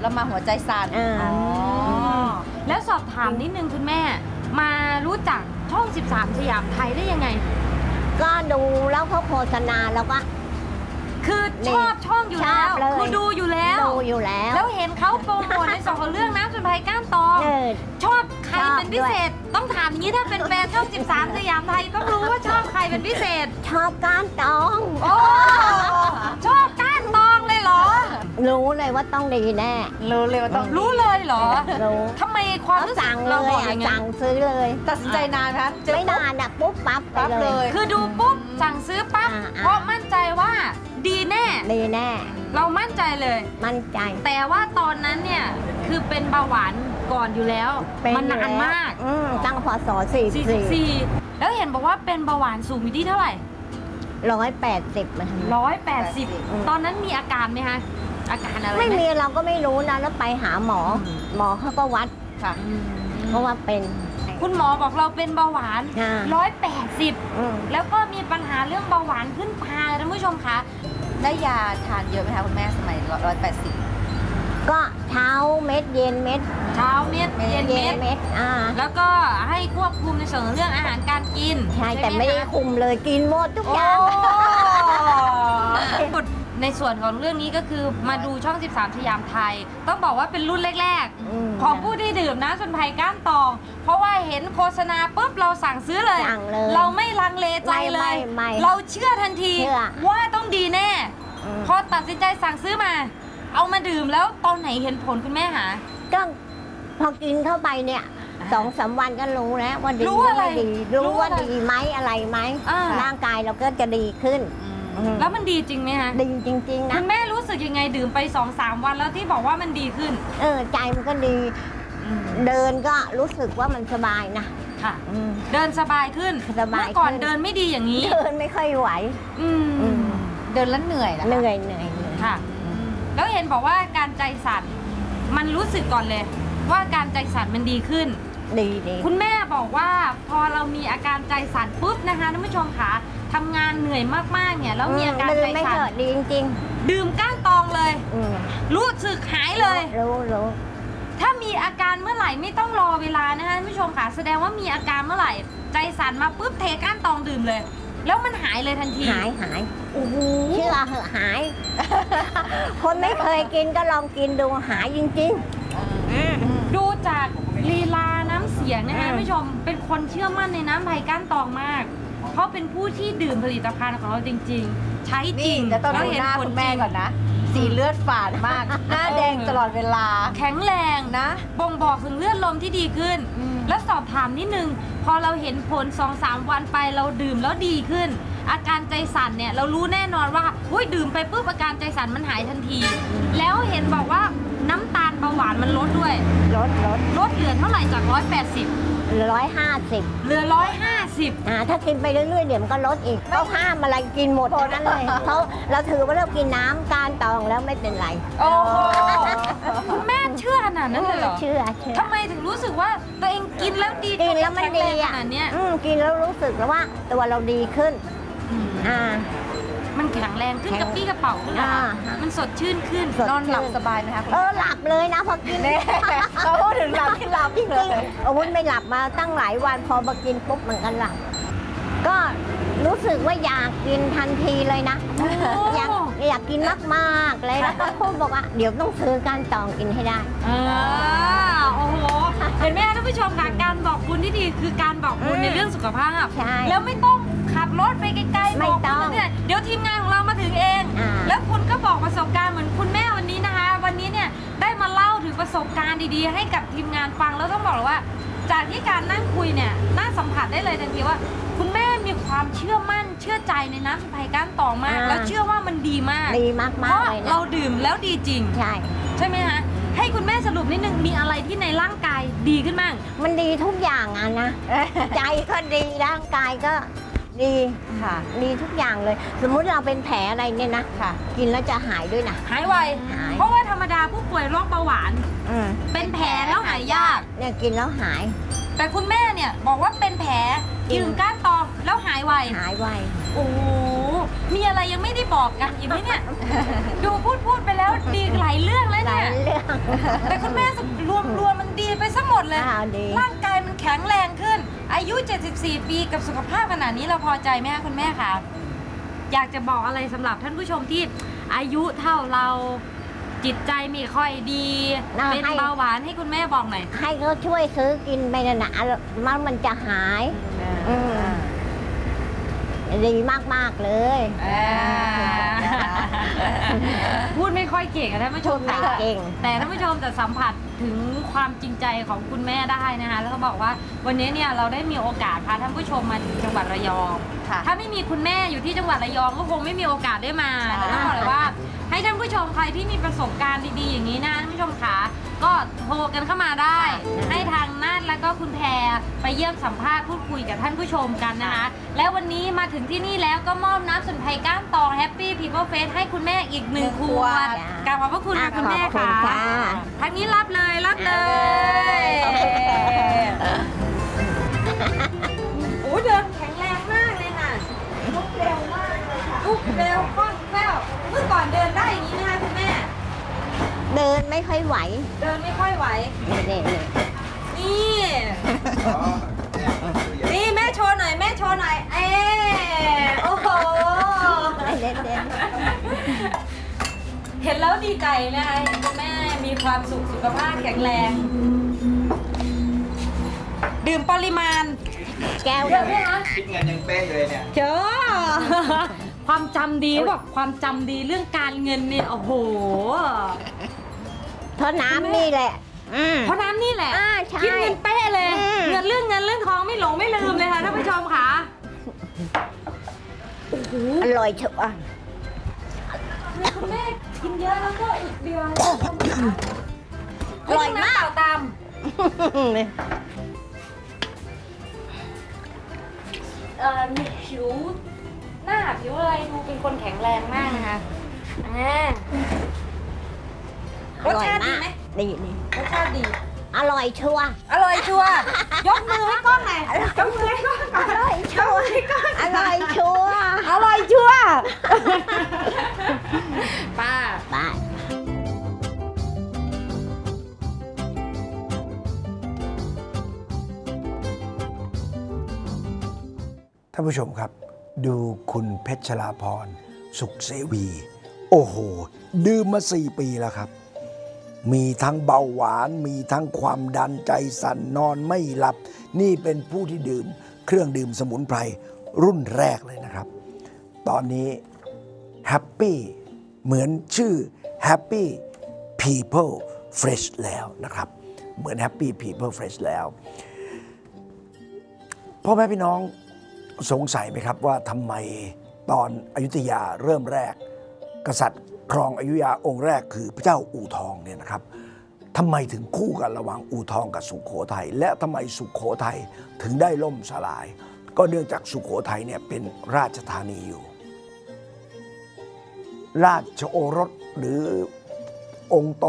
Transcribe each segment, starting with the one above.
แล้วมาหัวใจสั่นอ่า อ๋อแล้วสอบถามนิดนึงคุณแม่ มารู้จักช่อง 13 สยามไทยได้ยังไง ก็ดูแล้วเขาโฆษณาแล้วก็ คือชอบช่องอยู่แล้ว ชอบเลย คือดูอยู่แล้ว ดูอยู่แล้วแล้วเห็นเขาโปรโมทในสองของเรื่องน้ำสมุนไพรก้านตอง เออ ชอบใครชอบเป็นพิเศษ ต้องถามอย่างนี้ถ้าเป็นแฟนช่อง 13 สยามไทยต้องรู้ว่าชอบใครเป็นพิเศษ ชอบก้านตอง โอ้ ชอบก้าน รู้เลยว่าต้องดีแน่ รู้เลยว่าต้องรู้เลยเหรอรู้ทำไมความเขารู้สึกสั่งเลเรายบอกอะอย่างไงสั่งซื้อเลยตัดสินใจนานไหมคะเจอไม่นานอะปุ๊บปั๊บไปปั๊บเลเลย ย คือดูปุ๊บสั่งซื้อปั๊บอ่าอ่า เพราะมั่นใจว่าดีแน่ ดีแน่ เรามั่นใจเลย มั่นใจ แต่ว่าตอนนั้นเนี่ยคือเป็นเบาหวานก่อนอยู่แล้วเป็มันนานมากอืมตั้งพศสี่สี่44 แล้วเห็นบอกว่าเป็นเบาหวานสูงอยู่ที่เท่าไหร่ ร้อยแปดสิบมัน180 ตอนนั้นมีอาการไหมคะ อาการอะไรหไม่มีเราก็ไม่รู้นะแล้วไปหาหมอ หมอเขาก็วัดค่ะเพราะว่าเป็นคุณหมอบอกเราเป็นเบาหวานอ่า180อืมแล้วก็มีปัญหาเรื่องเบาหวานขึ้นพาท่านผู้ชมคะได้ยาทานเยอะไหมคะคุณแม่สมัยร้อยแปดสิบก็เช้าเม็ดเย็นเม็ด เช้าเม็ดเย็นเม็ดเม็ดอ่าแล้วก็ให้ควบคุมในส่วนของเรื่องอาหารการกิน ใช่หแต่ไม่ได้คะคุมเลยกินหมดทุกโอ้อย่าง ในส่วนของเรื่องนี้ก็คือมาดูช่อง 13 สยามไทย ต้องบอกว่าเป็นรุ่นแรกมๆ ของผู้ที่ดื่มน้ำสมุนไพรก้านตอง เพราะว่าเห็นโฆษณาปุ๊บเราสั่งซื้อเลย สั่งเลยเราไม่ลังเลใจเลย ไม่ไม่ไม่เราเชื่อทันทีเชื่อ ว่าต้องดีแน่ อืมพอตัดสินใจสั่งซื้อมา เอามาดื่มแล้วตอนไหนเห็นผลคุณแม่หา ก็พอกินเข้าไปเนี่ยอ่าสองสามวันก็รู้แล้วว่าดีรู้อะไรไม่ดีรู้รู้ว่าอะไรดีไหมอะไรไหมอ่า ร่างกายเราก็จะดีขึ้น อืม แล้วมันดีจริงไหมคะดีจริง ๆ คุนะ ณแม่รู้สึกยังไงดื่มไป2อสามวันแล้วที่บอกว่ามันดีขึ้นเออ ใจมันก็ดีเดินก็รู้สึกว่ามันสบายนะค่ะ อืม เดินสบายขึ้นสบายเมื่อก่อนขึ้นเดินไม่ดีอย่างนี้ เดินไม่ค่อยไหว อืมอืม เดินแล้วเหนื่อยนะเหนื่อยเหนื่อยเหนื่อยค่ะ แล้วเห็นบอกว่าการใจสั่นมันรู้สึกก่อนเลย ว่าการใจสั่นมันดีขึ้น ดีดีคุณแม่บอกว่าพอเรามีอาการใจสั่นปุ๊บนะคะท่านผู้ชมคะทำงานเหนื่อยมากๆเนี่ยแล้วมีอาการเดิใจนไม่สั่เถนอะดีจริงดื่มก้านตองเลย ๆอืมรู้สึกหายเลย รู้รู้ถ้ามีอาการเมื่อไหร่ไม่ต้องรอเวลานะคะท่านผู้ชมค่ะ แสดงว่ามีอาการเมื่อไหร่ ใจสั่นมาปุ๊บเทก้านตองดื่มเลย แล้วมันหายเลยทันทีหายหายโอ้โหเชื่อเหอะหาย คนไม่เคยกินก็ลองกินดูหายจริงดูจากลีลาน้ำเสียงนะคะอืมท่านผู้ชมเป็นคนเชื่อมั่นในน้ำไผ่ก้านตองมาก เพราะเป็นผู้ที่ดื่มผลิตภัณฑ์ของเราจริง ๆ ใช้จรินี่งจะต้องแล้วดูเห็หน้าผลคุณแม่จริงก่อนนะ สีเลือดฝาดมาก หน้าแดงตลอดเวลา แข็งแรงนะ บ่งบอกถึงเลือดลมที่ดีขึ้น อืม แล้วสอบถามนิดนึง พอเราเห็นผล2อสามวันไปเราดื่มแล้วดีขึ้น อาการใจสั่นเนี่ยเรารู้แน่นอนว่าอุ้ยดื่มไปปุ๊บอาการใจสั่นมันหายทันที แล้วเห็นบอกว่า ลดลดลดเหลือเท่าไหร่จาก 180ร้อยห้าสิบเหลือ 150 อ่าถ้ากินไปเรื่อยๆเดี๋ยวมันก็ลดอีกเขาห้ามอะไรกินหมดทั้งนั้นเลยเขาเราถือว่าเรากินน้ำการตองแล้วไม่เป็นไรโอ้โหคุณแม่เชื่อขนาดนั้นเลยเหรอเชื่อเชื่อ ทำไมถึงรู้สึกว่าตัวเองกินแล้วดีกินแล้วมันดีแข็งรงอะขนาดเนี้ยอืมกินแล้วรู้สึกแล้วว่าตัวเราดีขึ้น อ่า มันแข็งแรงขึ้นแข็งกระปี้กระเป๋าขึ้นเหรอคะอ่า มันสดชื่นขึ้น สดนอนหลับสบายไหมคะคุณเออหลับเลยนะพอกินแน่เขาพูดถึงหลับที่หลับจริงเลยๆอาวุธไม่หลับมาตั้งหลายวันพอมากินปุ๊บมันก็หลับ ก็รู้สึกว่าอยากกินทันทีเลยนะโอ้อยากอยากกินมากๆเลยแล้วก็พูดบอกว่า เดี๋ยวต้องซื้อการตองกินให้ได้อ่าโอ้โห เห็นไหมคะท่านผู้ชมค่ะการบอกบุญที่ดีคือการบอกบุญอืมในเรื่องสุขภาพ ใช่แล้วไม่ต้องขับรถไปไกลๆไม่บอกต้บุองญเนี่ยเดี๋ยวทีมงาน ประสบการณ์เหมือนคุณแม่วันนี้นะคะ วันนี้เนี่ยได้มาเล่าถึงประสบการณ์ดีๆ ให้กับทีมงานฟังแล้วต้องบอกเลยว่า จากที่การนั่งคุยเนี่ยน่าสัมผัสได้เลยทันทีว่า คุณแม่มีความเชื่อมั่นเชื่อใจในน้ำสมุนไพรก้านตองมาก อ่า แล้วเชื่อว่ามันดีมากดีมากเพๆราะเลยนะเราดื่มแล้วดีจริง ใช่ ใช่ไหมคะให้คุณแม่สรุปนิดนึงมีอะไรที่ในร่างกายดีขึ้นบ้าง มันดีทุกอย่างอะนะ ใจก็ดีร่างกายก็ ดีค่ะ ดีทุกอย่างเลย สมมุติเราเป็นแผลอะไรเนี่ยนะค่ะ กินแล้วจะหายด้วยนะ หายไว หาย เพราะว่าธรรมดาผู้ป่วยโรคเบาหวาน อืมเป็นแผลแล้วหายยาก เนี่ยกินแล้วหาย แต่คุณแม่เนี่ยบอกว่าเป็นแผลจริงยืนก้านตองแล้วหายไว หายไว โอ้โห มีอะไรยังไม่ได้บอกกันอีกไหมเนี่ย ดูพูดพูดไปแล้วดีหลายเรื่องเลยหลาเนี่ย ยเรื่อง แต่คุณแม่รวมรวมมันดีไปซะหมดเลยอ้าวดี ร่างกายมันแข็งแรงขึ้น อายุ 74 ปีกับสุขภาพขนาดนี้เราพอใจไหมคะคุณแม่คะอยากจะบอกอะไรสำหรับท่านผู้ชมที่อายุเท่าเราจิตใจไม่ค่อยดี น่าเป็นให้ เบาหวานให้คุณแม่บอกหน่อยให้เขาช่วยซื้อกินไปนะนะมันมันจะหาย อืม ดีมาก ๆ เลยพูดไม่ค่อยเก่งอะท่านผู้ชมไม่ค่ะเก่ง แต่ท่านผู้ชมจะสัมผัสถึงความจริงใจของคุณแม่ได้นะคะแล้วก็บอกว่าวันนี้เนี่ยเราได้มีโอกาสพาท่านผู้ชมมาถึงจังหวัดระยอง ค่ะ ถ้าไม่มีคุณแม่อยู่ที่จังหวัดระยองก็คงไม่มีโอกาสได้มาแต่ต้องบอกเลยว่า ให้ท่านผู้ชมใครที่มีประสบการณ์ดีๆอย่างนี้นะท่านผู้ชมขาก็โทรกันเข้ามาได้ ให้ทาง แล้วก็คุณแพรไปเยี่ยมสัมภาษณ์พูดคุยกับท่านผู้ชมกันนะคะ แล้ววันนี้มาถึงที่นี่แล้วก็มอบน้ำสมุนไพรก้านตองแฮปปี้พีเพิลเฟสให้คุณแม่อีกหนึ่งขวดจ้ะกราบขอบพระคุณค่ะอะคุณแม่ขอบคุณค่ะค่ะทางนี้รับเลยรับเลยขอบคุณค่ะโอ้เดินแข็งแรงมากเลยค่ะลุกเร็วมากเลยค่ะลุกเร็วคล่องแคล่วเมื่อก่อนเดินได้อย่างนี้ไหมคะคุณแม่ เดินไม่ค่อยไหว เดินไม่ค่อยไหวนี่นี่นี่ นี่ นี่แม่โชว์หน่อยแม่โชว์หน่อย เอโอ้โหเด่นเด่นเห็นแล้วดีใจนะคะเห็นคุณแม่มีความสุขสุขภาพแข็งแรง ดื่มปริมาณ แก้วเยอะไหมคะคิดเงินยังเป๊ะอยู่เลยเนี่ย เจอ ความจำดีบอกความจำดีเรื่องการเงินเนี่ยโอ้โห เพราะน้ำนี่แหละอืม เพราะน้ำนี่แหละอ่าใช่คิดเงินเป๊ะเลย อืม เงินเรื่องเงินเรื่องทองไม่หลงไม่ลืมเลยค่ะท่านผู้ชมค่ะโอ้โหอร่อยเชัวร์เนี่ยคุณแม่กินเยอะแล้วก็อีกเดียวอร่อยมาก เตามเอ่อมีผิวหน้าผิวอะไรดูเป็นคนแข็งแรงมากนะคะอ่ารอสร่อยชาติดีมาก ไหม ดีดีรสชาติดี อร่อยชัวร์อร่อยชัวร์ยกมือให้กล้องหน่อยยกมือให้กล้องก่อนอร่อยชัวร์อร่อยชัวร์อร่อยชัวร์ป้าไปท่านผู้ชมครับ ดูคุณเพชรลาพร สุขเสวี โอ้โห ดื่มมาสี่ปีแล้วครับ มีทั้งเบาหวาน มีทั้งความดันใจสั่นนอนไม่หลับ นี่เป็นผู้ที่ดื่มเครื่องดื่มสมุนไพรรุ่นแรกเลยนะครับ ตอนนี้แฮปปี้เหมือนชื่อ Happy People Fresh แล้วนะครับ เหมือน Happy People Fresh แล้วพ่อแม่พี่น้องสงสัยไหมครับว่าทำไมตอนอยุธยาเริ่มแรก กษัตริย์ ครองอยุธยาองค์แรกคือพระเจ้าอู่ทองเนี่ยนะครับทำไมถึงคู่กันระหว่างอู่ทองกับสุขโขทัยและทำไมสุขโขทัยถึงได้ล่มสลาย ก็เนื่องจากสุขโขทัยเนี่ยเป็นราชธานีอยู่ ราชโอรสหรือองค์โต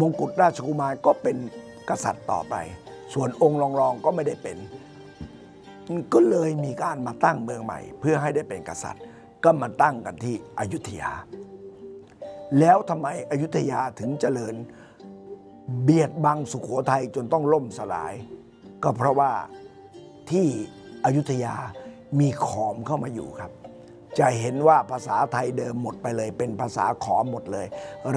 มงกุฎราชกุมารก็เป็นกษัตริย์ต่อไป ส่วนองค์รองๆก็ไม่ได้เป็น ก็เลยมีการมาตั้งเมืองใหม่ เพื่อให้ได้เป็นกษัตริย์ ก็มาตั้งกันที่อยุธยา แล้วทำไมอยุธยาถึงเจริญ เบียดบังสุขโขทัยจนต้องล่มสลาย ก็เพราะว่าที่อยุธยามีขอมเข้ามาอยู่ครับ จะเห็นว่าภาษาไทยเดิมหมดไปเลย เป็นภาษาขอมหมดเลย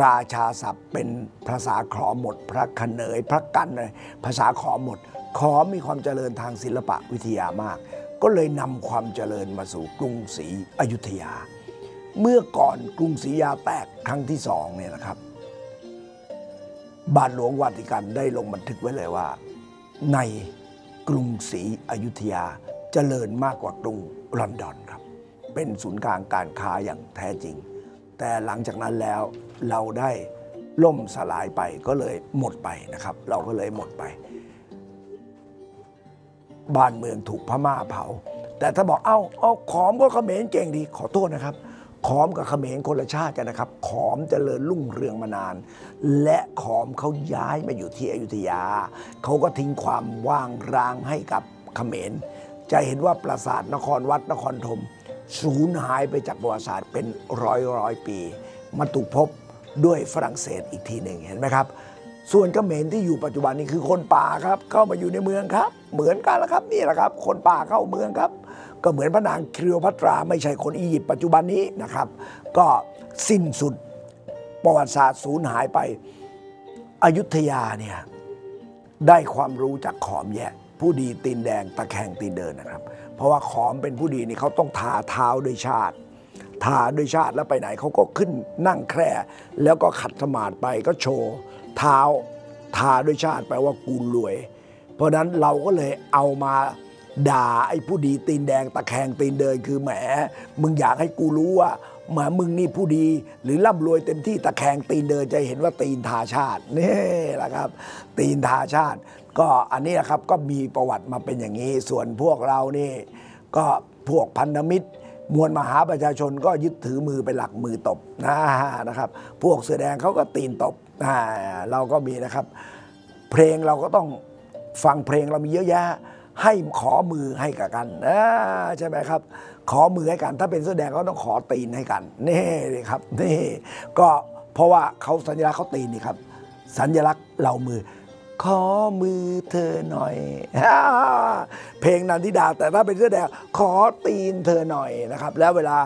ราชาศัพท์เป็นภาษาขอมหมด พระขเนยพระกันเลยภาษาขอมหมด ขอมมีความเจริญทางศิลปะวิทยามาก ก็เลยนำความเจริญมาสู่กรุงศรีอยุธยา เมื่อก่อนกรุงศรีอยุธยาแตกครั้งที่สองเนี่ยนะครับ บาทหลวงวาติกันได้ลงบันทึกไว้เลยว่า ในกรุงศรีอยุธยาเจริญมากกว่ากรุงลอนดอนครับ เป็นศูนย์กลางการค้าอย่างแท้จริง แต่หลังจากนั้นแล้วเราได้ล่มสลายไปก็เลยหมดไปนะครับ เราก็เลยหมดไป บ้านเมืองถูกพม่าเผา แต่ถ้าบอกเอ้าเอาขอมก็เขมรเก่งดีขอโทษนะครับ ขอมกับเขมรคนละชาติกันนะครับ ขอมเจริญรุ่งเรืองมานาน และขอมเขาย้ายมาอยู่ที่อยุธยา เขาก็ทิ้งความว่างร้างให้กับเขมร จะเห็นว่าปราสาทนครวัดนครธมสูญหายไปจากประวัติศาสตร์เป็นร้อยร้อยปี มาถูกพบด้วยฝรั่งเศสอีกทีหนึ่งเห็นไหมครับส่วนเขมรที่อยู่ปัจจุบันนี้คือคนป่าครับ เข้ามาอยู่ในเมืองครับ เหมือนกันแล้วครับนี่แหละครับ คนป่าเข้าเมืองครับ ก็เหมือนพระนางคลีโอพัตราไม่ใช่คนอียิปต์ปัจจุบันนี้นะครับ ก็สิ้นสุดประวัติศาสตร์สูญหายไปอยุธยาเนี่ยได้ความรู้จากขอมแย่ผู้ดีตีนแดงตะแคงตีนเดินนะครับ เพราะว่าขอมเป็นผู้ดีนี่เขาต้องทาเท้าด้วยชาติทาด้วยชาติแล้วไปไหนเขาก็ขึ้นนั่งแคร่แล้วก็ขัดสมาธิไปก็โชว์เท้าทาด้วยชาติแปลว่ากูรวย เพราะนั้นเราก็เลยเอามา ด่าไอ้ผู้ดีตีนแดงตะแคงตีนเดินคือแหม มึงอยากให้กูรู้ว่าหมามึงนี่ผู้ดี หรือร่ำรวยเต็มที่ตะแคงตีนเดินจะเห็นว่าตีนทาชาตินี่แหละครับ ตีนทาชาติ ก็อันนี้นะครับก็มีประวัติมาเป็นอย่างนี้ ส่วนพวกเรานี่ ก็พวกพันธมิตร มวลมหาประชาชนก็ยึดถือมือเป็นหลักมือตบนะนะครับ พวกเสือแดงเขาก็ตีนตบเราก็มีนะครับ เพลงเราก็ต้องฟังเพลงเรามีเยอะแยะ ให้ขอมือให้กับกันอ่าใช่ไหมครับ ขอมือให้กัน ถ้าเป็นเสื้อแดงก็ต้องขอตีนให้กันนี่เลยครับนี่ก็เพราะว่าเขาสัญลักษณ์เขาตีนนี่ครับ สัญลักษณ์เรามือ ขอมือเธอหน่อย เพลงนันทิดา แต่ถ้าเป็นเสื้อแดงขอตีนเธอหน่อยนะครับ แล้วเวลา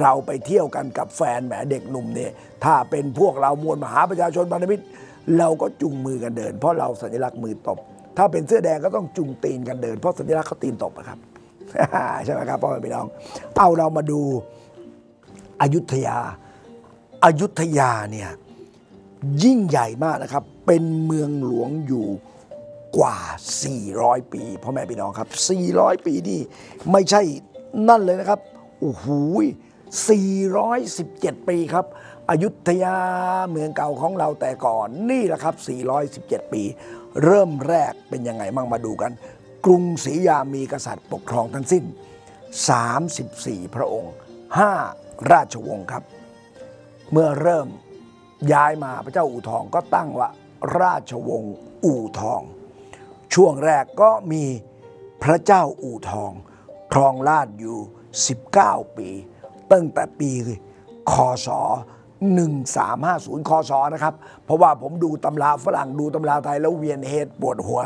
เราไปเที่ยวกันกับแฟนแหมเด็กหนุ่มเนี่ยถ้าเป็นพวกเรามวลมหาประชาชนพันธมิตรเราก็จุงมือกันเดิน เพราะเราสัญลักษณ์มือตบ ถ้าเป็นเสื้อแดงก็ต้องจุงตีนกันเดิน เพราะสัญลักษณ์เขาตีนตบอะครับใช่ไหมครับพ่อแม่พี่น้อง เอาเรามาดูอยุธยาอายุธยาเนี่ยยิ่งใหญ่มากนะครับ เป็นเมืองหลวงอยู่กว่า 400 ปีพ่อแม่พี่น้องครับ 400 ปีนี่ไม่ใช่นั่นเลยนะครับโอ้โห417 ปีครับอยุธยาเมืองเก่าของเราแต่ก่อนนี่แหละครับ 417 ปี เริ่มแรกเป็นยังไงมั่งมาดูกัน กรุงศรีอยุธยามีกษัตริย์ปกครองทั้งสิ้น 34 พระองค์ 5 ราชวงศ์ครับ เมื่อเริ่มย้ายมาพระเจ้าอู่ทองก็ตั้งว่าราชวงศ์อู่ทอง ช่วงแรกก็มีพระเจ้าอู่ทอง ครองราชย์อยู่ 19 ปี ตั้งแต่ปีคศ 1350คศนะครับ เพราะว่าผมดูตำราฝรั่งดูตำราไทยแล้วเวียนเฮดปวดหัว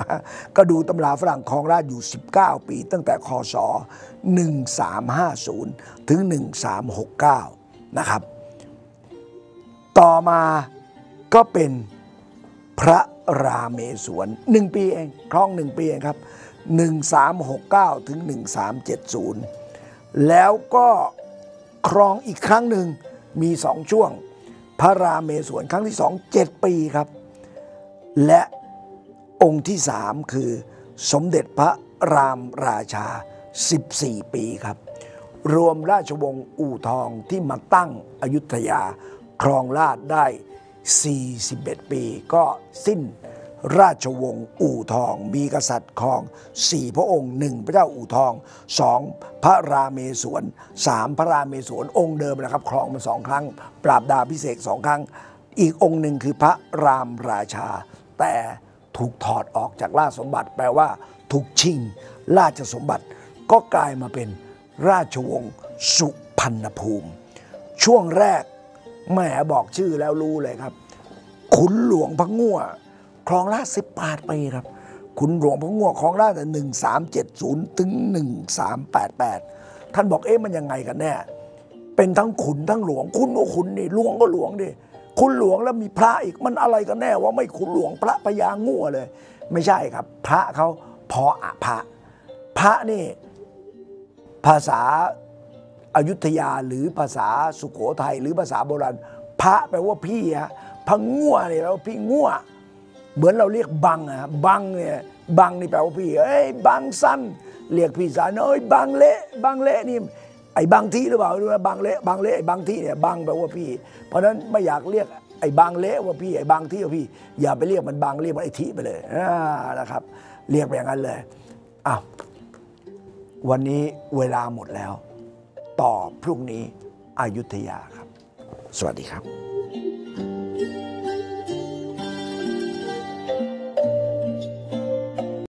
ก็ดูตำราฝรั่งครองราชอยู่ 19 ปี ตั้งแต่คศ 1350 ถึง 1369 นะครับ ต่อมาก็เป็นพระราเมศวรหนึ่งปีเองครองหนึ่งปีเองครับ 1369 ถึง 1370 แล้วก็ครองอีกครั้งหนึ่ง มีสองช่วง พระราเมศวรครั้งที่สองเจ็ดปีครับ และองค์ที่สามคือสมเด็จพระรามราชา 14 ปีครับ รวมราชวงศ์อู่ทองที่มาตั้งอยุธยาครองราชได้ 41 ปีก็สิ้น ราชวงศ์อู่ทอง มีกษัตริย์ครอง 4 พระองค์หนึ่งพระเจ้าอู่ทองสองพระราเมศวรสามพระราเมศวรองค์เดิมนะครับครองมาสองครั้ง ปราบดาพิเศษสองครั้ง อีกองค์หนึ่งคือพระรามราชา แต่ถูกถอดออกจากราชสมบัติ แปลว่า ถูกชิงราชสมบัติ ก็กลายมาเป็นราชวงศ์สุพรรณภูมิ ช่วงแรกแม่บอกชื่อแล้วรู้เลยครับ ขุนหลวงพระง่ว ครองราชสิบแปดปีครับ ขุนหลวงพระง่วครองราชแต่หนึ่งสามเจ็ดศูนย์ถึงหนึ่งสามแปดแปดท่านบอกเอ๊ะมันยังไงกันแน่ เป็นทั้งขุนทั้งหลวงขุนก็ขุนนี่หลวงก็หลวงดิขุนหลวงแล้วมีพระอีกมันอะไรกันแน่ว่าไม่ขุนหลวงพระพญาง่วเลย ไม่ใช่ครับ พระเขาพออะพระ พระนี่ ภาษาอายุทยาหรือภาษาสุโขทัยหรือภาษาโบราณพระแปลว่าพี่ฮะพังง่วเนี่ยแปลว่าพี่ง่ว เหมือนเราเรียกบังอะบังเนี่ยบังนี่แปลว่าพี่เอ้ยบังสั้นเรียกพี่สาวเอ้ยบังเละบังเละนี่ไอ้บางที่หรือเปล่าไม่รู้นะบังเละบังเละไอ้บางที่เนี่ยบังแปลว่าพี่ เพราะฉะนั้นไม่อยากเรียกไอ้บางเละว่าพี่ไอ้บางที่ว่าพี่ อย่าไปเรียกมันบางเรียกมันไอ้ที่ไปเลยอ่านะครับ เรียกไปอย่างนั้นเลยอ้าววันนี้เวลาหมดแล้ว ต่อพรุ่งนี้อยุธยาครับ สวัสดีครับ